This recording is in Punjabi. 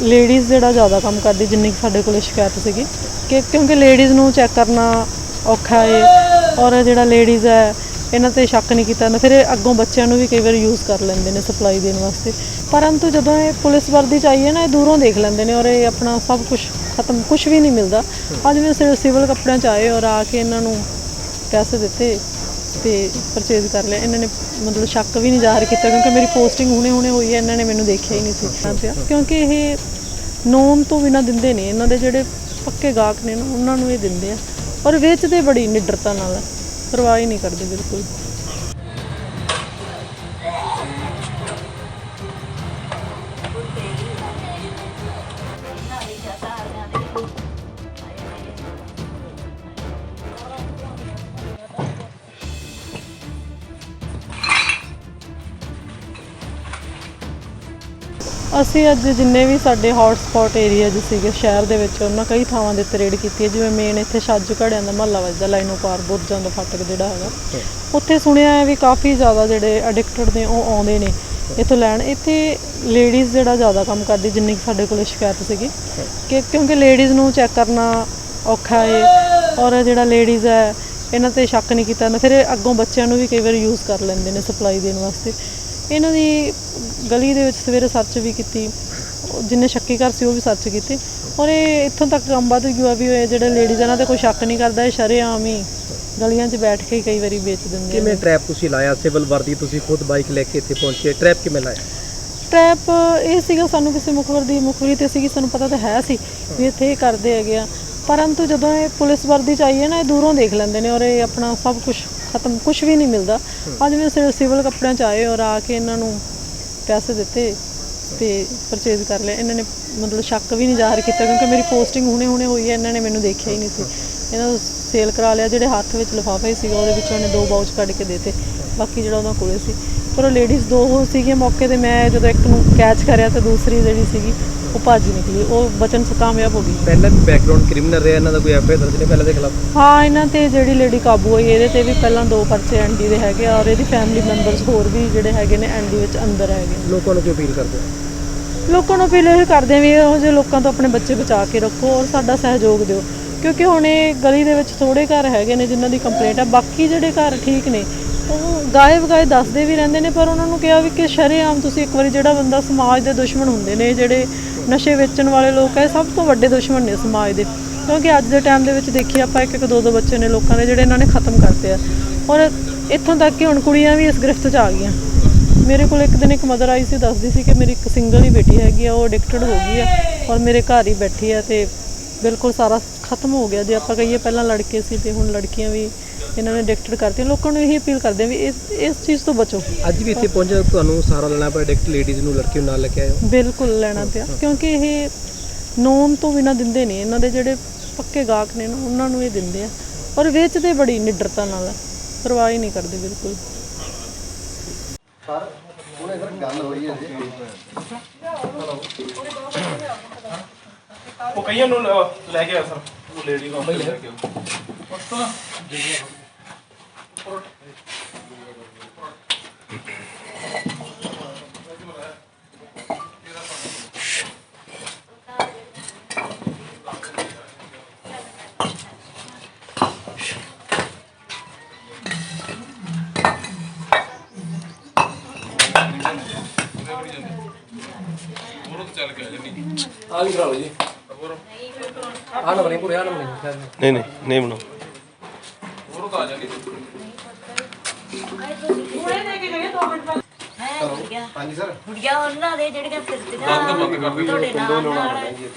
ਲੇਡੀਜ਼ ਜਿਹੜਾ ਜ਼ਿਆਦਾ ਕੰਮ ਕਰਦੀ, ਜਿੰਨੀ ਕੁ ਸਾਡੇ ਕੋਲ ਸ਼ਿਕਾਇਤ ਸੀਗੀ ਕਿ ਕਿਉਂਕਿ ਲੇਡੀਜ਼ ਨੂੰ ਚੈੱਕ ਕਰਨਾ ਔਖਾ ਏ, ਔਰ ਜਿਹੜਾ ਲੇਡੀਜ਼ ਹੈ, ਇਹਨਾਂ ਤੇ ਸ਼ੱਕ ਨਹੀਂ ਕੀਤਾ ਜਾਂਦਾ। ਫਿਰ ਇਹ ਅੱਗੋਂ ਬੱਚਿਆਂ ਨੂੰ ਵੀ ਕਈ ਵਾਰ ਯੂਜ਼ ਕਰ ਲੈਂਦੇ ਨੇ ਸਪਲਾਈ ਦੇਣ ਵਾਸਤੇ। ਪਰੰਤੂ ਜਦੋਂ ਇਹ ਪੁਲਿਸ ਵਰਦੀ ਚਾਹੀਏ ਨਾ, ਇਹ ਦੂਰੋਂ ਦੇਖ ਲੈਂਦੇ ਨੇ ਔਰ ਇਹ ਆਪਣਾ ਸਭ ਕੁਝ ਖਤਮ ਕੁਝ ਵੀ ਨਹੀਂ ਮਿਲਦਾ। ਅੱਜ ਵੀ ਸਿਰ ਸਿਵਲ ਕੱਪੜਿਆਂ ਚ ਆਏ ਔਰ ਆ ਕੇ ਇਹਨਾਂ ਨੂੰ ਪੈਸੇ ਦਿੱਤੇ। ਤੇ ਪਰਚੇਜ਼ ਕਰ ਲਿਆ। ਇਹਨਾਂ ਨੇ ਮਤਲਬ ਸ਼ੱਕ ਵੀ ਨਹੀਂ ਜ਼ਾਹਰ ਕੀਤਾ ਕਿਉਂਕਿ ਮੇਰੀ ਪੋਸਟਿੰਗ ਹੁਣੇ ਹੁਣੇ ਹੋਈ ਹੈ, ਇਹਨਾਂ ਨੇ ਮੈਨੂੰ ਦੇਖਿਆ ਹੀ ਨਹੀਂ ਸੀ। ਤਾਂ ਪਿਆ ਕਿਉਂਕਿ ਇਹ ਨੋਮ ਤੋਂ ਬਿਨਾ ਦਿੰਦੇ ਨਹੀਂ। ਇਹਨਾਂ ਦੇ ਜਿਹੜੇ ਪੱਕੇ ਗਾਹਕ ਨੇ ਨਾ, ਉਹਨਾਂ ਨੂੰ ਇਹ ਦਿੰਦੇ ਆ। ਔਰ ਵੇਚਦੇ ਬੜੀ ਨਿਡਰਤਾ ਨਾਲ। ਆ। ਪਰਵਾਹ ਹੀ ਨਹੀਂ ਕਰਦੇ, ਬਿਲਕੁਲ। ਅਸੀਂ ਅੱਜ ਜਿੰਨੇ ਵੀ ਸਾਡੇ ਹੌਟ ਸਪੌਟ ਏਰੀਆ ਜਿ ਸੀਗੇ ਸ਼ਹਿਰ ਦੇ ਵਿੱਚ, ਉਹਨਾਂ ਕਈ ਥਾਵਾਂ ਦੇ ਉੱਤੇ ਰੇਡ ਕੀਤੀ ਹੈ। ਜਿਵੇਂ ਮੇਨ ਇੱਥੇ ਛੱਜ ਘੜਿਆਂ ਦਾ ਮਹੱਲਾ ਵੱਜਦਾ ਲਾਈਨੋ ਪਾਰ ਬੁਰਜਾਂ ਦਾ ਫਾਟਕ ਜਿਹੜਾ ਹੈਗਾ। ਉੱਥੇ ਸੁਣਿਆ ਹੈ ਵੀ ਕਾਫੀ ਜ਼ਿਆਦਾ ਜਿਹੜੇ ਐਡਿਕਟਡ ਨੇ, ਉਹ ਆਉਂਦੇ ਨੇ ਇੱਥੋਂ ਲੈਣ। ਇੱਥੇ ਲੇਡੀਜ਼ ਜਿਹੜਾ ਜ਼ਿਆਦਾ ਕੰਮ ਕਰਦੀ, ਜਿੰਨੀ ਕੁ ਸਾਡੇ ਕੋਲ ਸ਼ਿਕਾਇਤ ਸੀਗੀ ਕਿ ਕਿਉਂਕਿ ਲੇਡੀਜ਼ ਨੂੰ ਚੈੱਕ ਕਰਨਾ ਔਖਾ ਹੈ ਔਰ ਜਿਹੜਾ ਲੇਡੀਜ਼ ਹੈ, ਇਹਨਾਂ ਤੇ ਸ਼ੱਕ ਨਹੀਂ ਕੀਤਾ ਜਾਂਦਾ। ਫਿਰ ਅੱਗੋਂ ਬੱਚਿਆਂ ਨੂੰ ਵੀ ਕਈ ਵਾਰ ਯੂਜ਼ ਕਰ ਲੈਂਦੇ ਨੇ ਸਪਲਾਈ ਦੇਣ ਵਾਸਤੇ। ਇਹਨਾਂ ਦੀ ਗਲੀ ਦੇ ਵਿੱਚ ਸਵੇਰੇ ਸਰਚ ਵੀ ਕੀਤੀ। ਜਿੰਨੇ ਸ਼ੱਕੀ ਘਰ ਸੀ ਉਹ ਵੀ ਸਰਚ ਕੀਤੇ। ਔਰ ਇਹ ਇੱਥੋਂ ਤੱਕ ਕੰਮ ਵੱਧ ਗਿਆ ਵੀ ਇਹ ਜਿਹੜੇ ਲੇਡੀਜ਼ ਇਹਨਾਂ ਤੇ ਕੋਈ ਸ਼ੱਕ ਨਹੀਂ ਕਰਦਾ ਇਹ ਸ਼ਰੇਆਮ ਹੀ ਗਲੀਆਂ 'ਚ ਬੈਠ ਕੇ ਕਈ ਵਾਰੀ ਵੇਚ ਦਿੰਦੇ ਨੇ। ਕਿਵੇਂ ਟ੍ਰੈਪ ਤੁਸੀਂ ਲਾਇਆ? ਸਿਵਲ ਵਰਦੀ ਤੁਸੀਂ ਖੁਦ ਬਾਈਕ ਲੈ ਕੇ ਇੱਥੇ ਪਹੁੰਚੇ। ਟ੍ਰੈਪ ਕਿਵੇਂ ਲਾਇਆ? ਟ੍ਰੈਪ ਇਹ ਸੀਗਾ ਸਾਨੂੰ ਕਿਸੇ ਮੁਖਬਰ ਦੀ ਮੁਖਬਰੀ ਤੇ ਸੀਗੀ ਸਾਨੂੰ ਪਤਾ ਤਾਂ ਹੈ ਸੀ ਵੀ ਇੱਥੇ ਇਹ ਕਰਦੇ ਹੈਗੇ ਆ। ਪਰੰਤੂ ਜਦੋਂ ਇਹ ਪੁਲਿਸ ਵਰਦੀ ਚਾਹੀਏ ਨਾ ਇਹ ਦੂਰੋਂ ਦੇਖ ਲੈਂਦੇ ਨੇ ਔਰ ਇਹ ਆਪਣਾ ਸਭ ਕੁਝ ਖਤਮ ਕੁਝ ਵੀ ਨਹੀਂ ਮਿਲਦਾ। ਅੱਜ ਵੀ ਸਿਰ ਸਿਵਲ ਕੱਪੜਿਆਂ ਚ ਆਏ ਔਰ ਆ ਕੇ ਇਹਨਾਂ ਨੂੰ ਪੈਸੇ ਦਿੱਤੇ ਤੇ ਪਰਚੇਜ਼ ਕਰ ਲਿਆ। ਇਹਨਾਂ ਨੇ ਮਤਲਬ ਸ਼ੱਕ ਵੀ ਨਹੀਂ ਜ਼ਾਹਰ ਕੀਤਾ ਕਿਉਂਕਿ ਮੇਰੀ ਪੋਸਟਿੰਗ ਹੁਣੇ ਹੁਣੇ ਹੋਈ ਹੈ ਇਹਨਾਂ ਨੇ ਮੈਨੂੰ ਦੇਖਿਆ ਹੀ ਨਹੀਂ ਸੀ। ਇਹਨਾਂ ਨੂੰ ਸੇਲ ਕਰਾ ਲਿਆ ਜਿਹੜੇ ਹੱਥ ਵਿੱਚ ਲਿਫਾਫਾ ਹੀ ਸੀਗਾ ਉਹਦੇ ਵਿੱਚੋਂ ਉਹਨੇ ਦੋ ਬਾਊਚ ਕੱਢ ਕੇ ਦੇਤੇ। ਬਾਕੀ ਜਿਹੜਾ ਉਹਨਾਂ ਕੋਲੇ ਸੀ। ਪਰ ਉਹ ਲੇਡੀਜ਼ ਦੋ ਹੋ ਸੀਗੀਆਂ ਮੌਕੇ ਤੇ ਮੈਂ ਜਦੋਂ ਇੱਕ ਨੂੰ ਕੈਚ ਕਰਿਆ ਤੇ ਦੂਸਰੀ ਜਿਹੜੀ ਸੀਗੀ ਉਹ ਭੱਜ ਨਿਕਲੀ ਉਹ ਬਚਨ ਚ ਕਾਮਯਾਬ ਹੋ ਗਈ। ਪਹਿਲਾਂ ਵੀ ਬੈਕਗ੍ਰਾਉਂਡ ਕ੍ਰਿਮੀਨਲ ਰਿਹਾ ਇਹਨਾਂ ਦਾ ਕੋਈ ਐਫਆਈਆਰ ਦਰਜ ਨਹੀਂ ਪਹਿਲਾਂ ਦੇ ਖਿਲਾਫ? ਹਾਂ ਇਹਨਾਂ ਤੇ ਜਿਹੜੀ ਲੇਡੀ ਕਾਬੂ ਹੋਈ ਇਹਦੇ ਤੇ ਵੀ ਪਹਿਲਾਂ ਦੋ ਪਰਚੇ ਐਨਡੀ ਦੇ ਹੈਗੇ ਆ ਔਰ ਇਹਦੀ ਫੈਮਿਲੀ ਮੈਂਬਰਸ ਹੋਰ ਵੀ ਜਿਹੜੇ ਹੈਗੇ ਨੇ ਐਨਡੀ ਵਿੱਚ ਅੰਦਰ ਹੈਗੇ। ਲੋਕਾਂ ਨੂੰ ਕੀ ਅਪੀਲ ਕਰਦੇ ਹੋ? ਲੋਕਾਂ ਨੂੰ ਅਪੀਲ ਇਹ ਕਰਦੇ ਵੀ ਇਹੋ ਜਿਹੇ ਲੋਕਾਂ ਤੋਂ ਆਪਣੇ ਬੱਚੇ ਬਚਾ ਕੇ ਰੱਖੋ ਔਰ ਸਾਡਾ ਸਹਿਯੋਗ ਦਿਓ। ਕਿਉਂਕਿ ਹੁਣ ਇਹ ਗਲੀ ਦੇ ਵਿੱਚ ਥੋੜੇ ਘਰ ਹੈਗੇ ਨੇ ਜਿਨ੍ਹਾਂ ਦੀ ਕੰਪਲੇਂਟ ਹੈ ਬਾਕੀ ਜਿਹੜੇ ਘਰ ਠੀਕ ਨੇ ਉਹ ਗਾਏ ਵਗਾਏ ਦੱਸਦੇ ਵੀ ਰਹਿੰਦੇ ਨੇ, ਪਰ ਉਹਨਾਂ ਨੂੰ ਕਿਹਾ ਵੀ ਕਿ ਸ਼ਰੇਆਮ ਤੁਸੀਂ ਇੱਕ ਵਾਰੀ ਜਿਹੜਾ ਬੰਦਾ ਸਮਾਜ ਦੇ ਦੁਸ਼ਮਣ ਹੁੰਦੇ ਨੇ, ਜਿਹੜੇ ਨਸ਼ੇ ਵੇਚਣ ਵਾਲੇ ਲੋਕ ਹੈ ਸਭ ਤੋਂ ਵੱਡੇ ਦੁਸ਼ਮਣ ਨੇ ਸਮਾਜ ਦੇ। ਕਿਉਂਕਿ ਅੱਜ ਦੇ ਟਾਈਮ ਦੇ ਵਿੱਚ ਦੇਖੀਏ ਆਪਾਂ ਇੱਕ ਇੱਕ ਦੋ ਦੋ ਬੱਚੇ ਨੇ ਲੋਕਾਂ ਦੇ ਜਿਹੜੇ ਇਹਨਾਂ ਨੇ ਖਤਮ ਕਰਤੇ ਆ। ਔਰ ਇੱਥੋਂ ਤੱਕ ਕਿ ਹੁਣ ਕੁੜੀਆਂ ਵੀ ਇਸ ਗ੍ਰਿਫਤ 'ਚ ਆ ਗਈਆਂ। ਮੇਰੇ ਕੋਲ ਇੱਕ ਦਿਨ ਇੱਕ ਮਦਰ ਆਈ ਸੀ, ਦੱਸਦੀ ਸੀ ਕਿ ਮੇਰੀ ਇੱਕ ਸਿੰਗਲ ਹੀ ਬੇਟੀ ਹੈਗੀ ਆ, ਉਹ ਐਡਿਕਟਡ ਹੋ ਗਈ ਆ ਔਰ ਮੇਰੇ ਘਰ ਹੀ ਬੈਠੀ ਆ ਤੇ ਬਿਲਕੁਲ ਸਾਰਾ ਖਤਮ ਹੋ ਗਿਆ। ਜੇ ਆਪਾਂ ਕਹੀਏ ਪਹਿਲਾਂ ਲੜਕੇ ਸੀ ਤੇ ਹੁਣ ਲੜਕੀਆਂ ਵੀ ਇਹਨਾਂ ਨੇ ਐਡਿਕਟਡ ਕਰਤੀਆਂ ਲੋਕਾਂ ਨੂੰ ਇਹੀ ਅਪੀਲ ਕਰਦੇ ਆ ਵੀ ਇਸ ਇਸ ਚੀਜ਼ ਤੋਂ ਬਚੋ। ਅੱਜ ਵੀ ਇੱਥੇ ਪਹੁੰਚੇ ਤੁਹਾਨੂੰ ਸਹਾਰਾ ਲੈਣਾ ਪਿਆ ਡਾਇਰੈਕਟ ਲੇਡੀਜ਼ ਨੂੰ ਲੜਕੀ ਨੂੰ ਨਾਲ ਲੈ ਕੇ ਆਏ ਹੋ? ਬਿਲਕੁਲ ਲੈਣਾ ਪਿਆ। ਕਿਉਂਕਿ ਇਹ ਨੋਮ ਤੋਂ ਬਿਨਾ ਦਿੰਦੇ ਨਹੀਂ। ਇਹਨਾਂ ਦੇ ਜਿਹੜੇ ਪੱਕੇ ਗਾਹਕ ਨੇ ਨਾ ਉਹਨਾਂ ਨੂੰ ਇਹ ਦਿੰਦੇ ਆ। ਔਰ ਵੇਚਦੇ ਬੜੀ ਨਿਡਰਤਾ ਨਾਲ। ਪਰਵਾਹ ਹੀ ਨਹੀਂ ਕਰਦੇ ਬਿਲਕੁਲ। ਉਹ ਕਈਆਂ ਨੂੰ ਲ- ਕੇ ਆ ਸਰ। ਉਹ ਲੇਡੀ ਨੂੰ ਲੈ ਕੇ ਆਓ। ਆ ਵੀ ਕਰਾ ਲਓ ਜੀ ਆ ਨਾ ਬਣੇ ਪੂਰੇ ਆ ਨਾ ਬਣੇ ਨਹੀਂ ਨਹੀਂ ਨਹੀਂ ਬਣਾਓ। ਹਾਂਜੀ ਸਰ। ਗੁੜੀਆ ਉਹਨਾਂ ਦੇ ਜਿਹੜੀਆਂ ਫਿਰਦੀਆਂ ਤੁਹਾਡੇ ਨਾਲ ਨਾਲ